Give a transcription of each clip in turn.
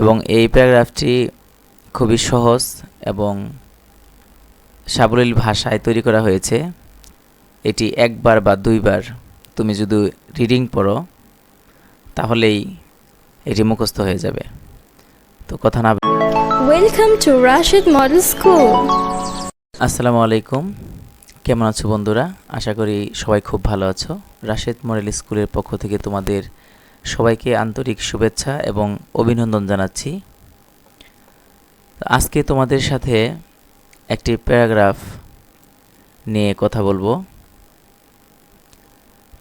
এবং এই প্যারাগ্রাফটি খুবই সহজ এবং সাবলীল ভাষায় তৈরি করা হয়েছে। এটি একবার বা দুইবার তুমি যদি রিডিং পড়ো তাহলেই এটি মুখস্থ হয়ে যাবে। তো কথা না Welcome to Rashid Model School. আসসালামু আলাইকুম। কেমন আছো বন্ধুরা? আশা করি সবাই খুব ভালো আছো। রাশেদ মডেল স্কুলের পক্ষ থেকে তোমাদের সবাইকে আন্তরিক শুভেচ্ছা এবং অভিনন্দন জানাচ্ছি। আজকে তোমাদের সাথে একটি প্যারাগ্রাফ নিয়ে কথা বলব।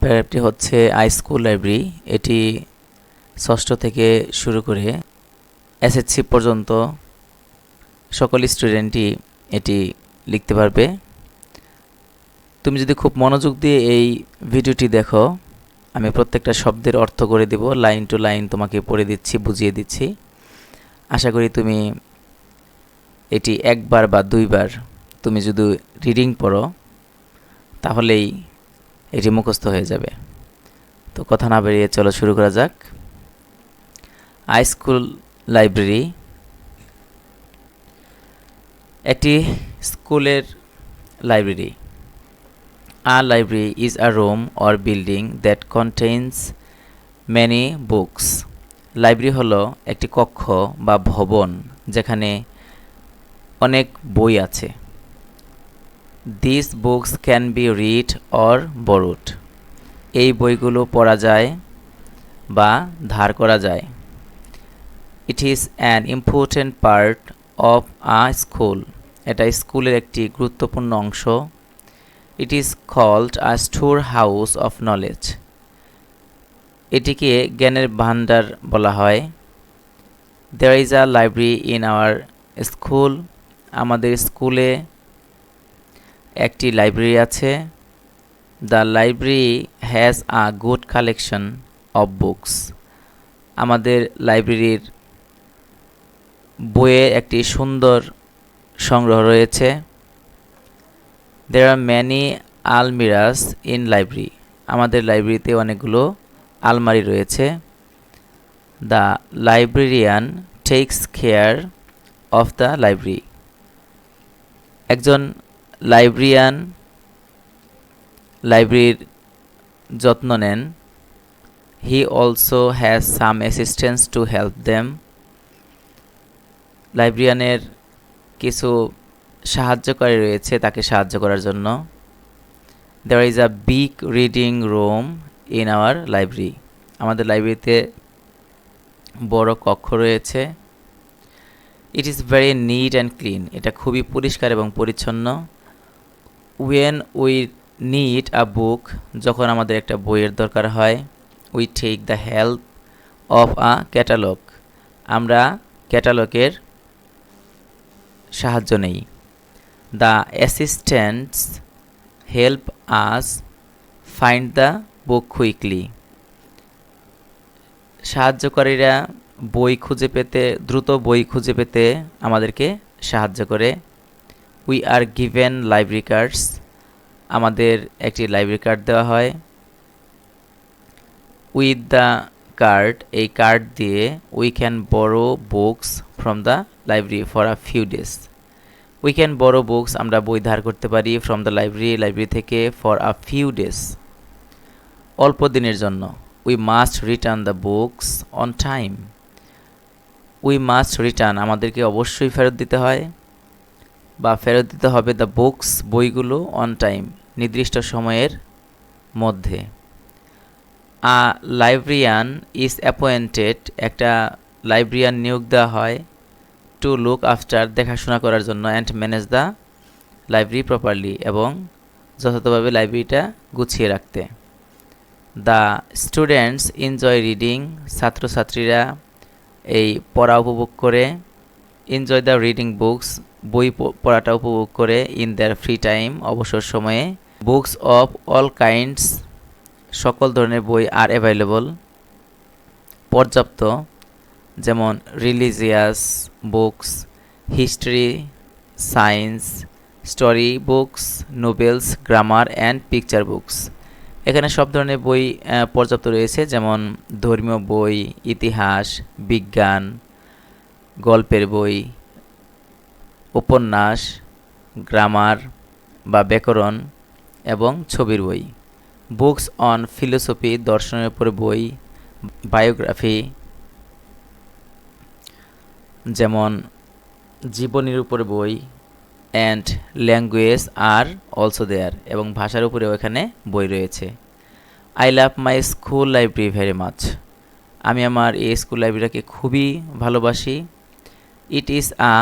প্যারাগ্রাফটি হচ্ছে আই স্কুল লাইব্রেরি। এটি ষষ্ঠ থেকে শুরু করে এসএসসি পর্যন্ত সকল স্টুডেন্টই এটি লিখতে পারবে। তুমি যদি খুব মনোযোগ দিয়ে এই ভিডিওটি দেখো আমি প্রত্যেকটা শব্দের অর্থ করে দেব লাইন টু লাইন তোমাকে পড়ে দিচ্ছি, বুঝিয়ে দিচ্ছি। আশা করি তুমি এটি একবার বা দুইবার তুমি যদি রিডিং পড়ো, তাহলেই এটি মুখস্থ হয়ে যাবে। তো কথা না বেরিয়ে চলো শুরু করা যাক। হাই স্কুল লাইব্রেরি একটি স্কুলের library a library is a room or building that contains many books library হলো একটি কক্ষ বা ভবন যেখানে অনেক বই আছে। This books can be read or borrowed এই বইগুলো পড়া যায় বা ধার করা যায়। It is an important part of a school এটা স্কুলের একটি গুরুত্বপূর্ণ অংশ। It is called a store house of knowledge এটিকে জ্ঞানের ভান্ডার বলা হয়। There is a library in our school আমাদের স্কুলে একটি লাইব্রেরি আছে। The library has a good collection of books আমাদের লাইব্রেরির বইয়ের একটি সুন্দর সংগ্রহ রয়েছে। There are many almirahs in library আমাদের লাইব্রেরিতে অনেকগুলো আলমারি রয়েছে। The librarian takes care of the library একজন লাইব্রেরিয়ান লাইব্রেরির যত্ন নেন। He also has some assistants to help them লাইব্রেরিয়ানের কিছু সাহায্যকারী রয়েছে তাকে সাহায্য করার জন্য। There is a big reading room in our library আমাদের লাইব্রেরিতে বড় কক্ষ রয়েছে। It is very neat and clean এটা খুবই পরিষ্কার এবং পরিচ্ছন্ন। When we need a book যখন আমাদের একটা বইয়ের দরকার হয় we take the help of a catalogue আমরা ক্যাটালগের সাহায্য নেই। The assistants help us find the book quickly সাহায্যকারীরা বই খুঁজে পেতে, দ্রুত বই খুঁজে পেতে আমাদেরকে সাহায্য করে। We are given library cards আমাদের একটি লাইব্রেরি কার্ড দেওয়া হয়। উইথ দ্য কার্ড এই কার্ড দিয়ে we can borrow books from the library for a few days we can borrow books আমরা বই ধার করতে পারি ফ্রম দ্য লাইব্রেরি লাইব্রেরি থেকে ফর আ ফিউ ডেজ অল্প দিনের জন্য। We must return the books on time we must return আমাদেরকে অবশ্যই ফেরত দিতে হয়। বা ফেরত দিতে হবে দ্য বুকস বইগুলো অন টাইম নির্দিষ্ট সময়ের মধ্যে। আ লাইব্রেরিয়ান ইজ অ্যাপয়েন্টেড একটা লাইব্রেরিয়ান নিয়োগ দেওয়া হয়। টু লুক আফটার দেখাশোনা করার জন্য and manage the library properly এবং যথাযথভাবে লাইব্রেরিটা গুছিয়ে রাখতে। দ্য স্টুডেন্টস এনজয় রিডিং ছাত্রছাত্রীরা এই পড়া উপভোগ করে এনজয় দ্য রিডিং বুকস বই পড়াটা উপভোগ করে ইন দেয়ার ফ্রি টাইম অবসর সময়ে। বুকস অফ অল কাইন্ডস সকল ধরনের বই আর অ্যাভেলেবল পর্যাপ্ত, যেমন religious books history science story books novels grammar and picture books এখানে সব ধরনের বই পর্যাপ্ত রয়েছে, যেমন ধর্মীয় বই, ইতিহাস, বিজ্ঞান, গল্পের বই, উপন্যাস গ্রামার বা ব্যাকরণ এবং ছবির বই। বুকস অন ফিলোসফি দর্শনের উপর বই বায়োগ্রাফি যেমন জীবনীর উপর বই and language are also there এবং ভাষার উপরেও এখানে বই রয়েছে। I love my school library very much আমি আমার এই স্কুল লাইব্রেরিটাকে খুবই ভালোবাসি। It is a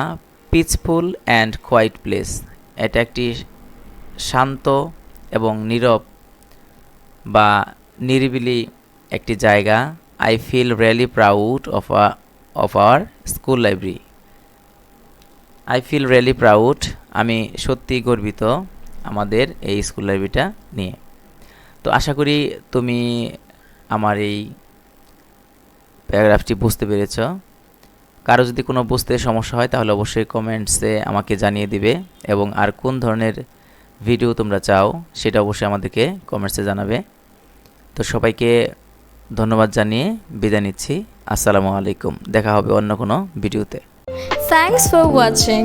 peaceful and quiet place এটা একটি শান্ত এবং নীরব বা নিরিবিলি একটি জায়গা। I feel really proud of a of our school library I feel really proud আমি সত্যি গর্বিত আমাদের এই স্কুল লাইব্রেরিটা নিয়ে। তো আশা করি তুমি আমার এই প্যারাগ্রাফটি বুঝতে পেরেছ। কারও যদি কোনো বুঝতে সমস্যা হয়, তাহলে অবশ্যই কমেন্টসে আমাকে জানিয়ে দিবে এবং আর কোন ধরনের ভিডিও তোমরা চাও, সেটা অবশ্যই আমাদেরকে কমেন্টসে জানাবে। তো সবাইকে ধন্যবাদ জানিয়ে বিদায় নিচ্ছি। আসসালামু আলাইকুম। দেখা হবে অন্য কোনো ভিডিওতে। Thanks for watching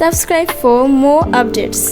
subscribe for more updates